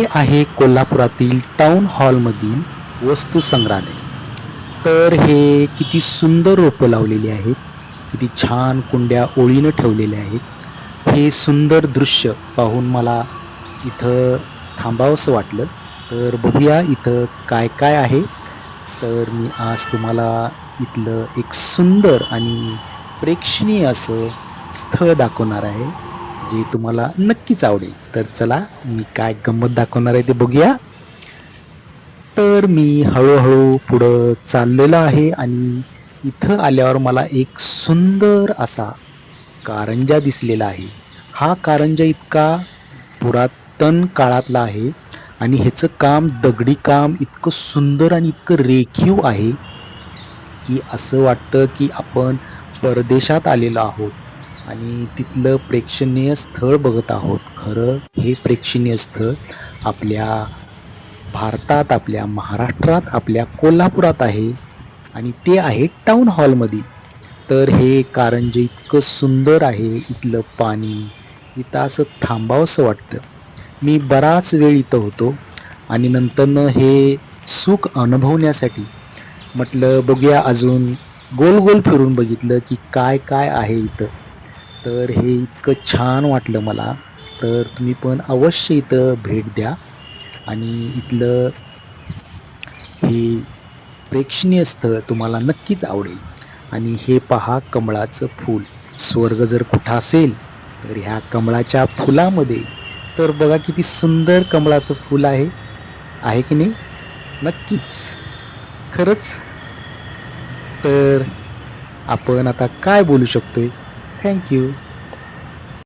हे आहे कोल्हापुरातील टाऊन हॉलमधील वस्तू संग्रहालय तर हे किती सुंदर रोपं लावलेली आहेत किती छान कुंड्या ओळीनं ठेवलेल्या आहेत. हे सुंदर दृश्य पाहून मला इथं थांबावंसं वाटलं. तर बघूया इथं काय काय आहे. तर मी आज तुम्हाला इथलं एक सुंदर आणि प्रेक्षणीय असं स्थळ दाखवणार आहे. जे तुम्हाला नक्कीच आवडेल. तर चला मी काय गंमत दाखवणार आहे ते बघूया. तर मी हळूहळू पुढं चाललेलो आहे आणि इथं आल्यावर मला एक सुंदर असा कारंजा दिसलेला आहे. हा कारंजा इतका पुरातन काळातला आहे आणि ह्याचं काम दगडी काम इतकं सुंदर आणि इतकं रेखीव आहे की असं वाटतं की आपण परदेशात आलेलो आहोत. आणि तिथलं प्रेक्षणीय स्थळ बघत आहोत. खरं हे प्रेक्षणीय स्थळ आपल्या भारतात आपल्या महाराष्ट्रात आपल्या कोल्हापुरात आहे आणि ते आहे टाऊन हॉलमध्ये तर हे कारंजे इतकं सुंदर आहे इथलं पाणी इथं असं थांबावंसं वाटतं. मी बराच वेळ इथं होतो आणि नंतरनं हे सुख अनुभवण्यासाठी म्हटलं बघूया अजून गोल गोल फिरून बघितलं की काय काय आहे इथं. तर हे इतकं छान वाटलं मला. तर तुम्ही पण अवश्य इथं भेट द्या. आणि इथलं हे प्रेक्षणीय स्थळ तुम्हाला नक्कीच आवडेल. आणि हे पहा कमळाचं फूल. स्वर्ग जर कुठं असेल तर ह्या कमळाच्या फुलामध्ये. तर बघा किती सुंदर कमळाचं फूल आहे. आहे की नाही? नक्कीच. खरंच? तर आपण आता काय बोलू शकतो आहे Thank you.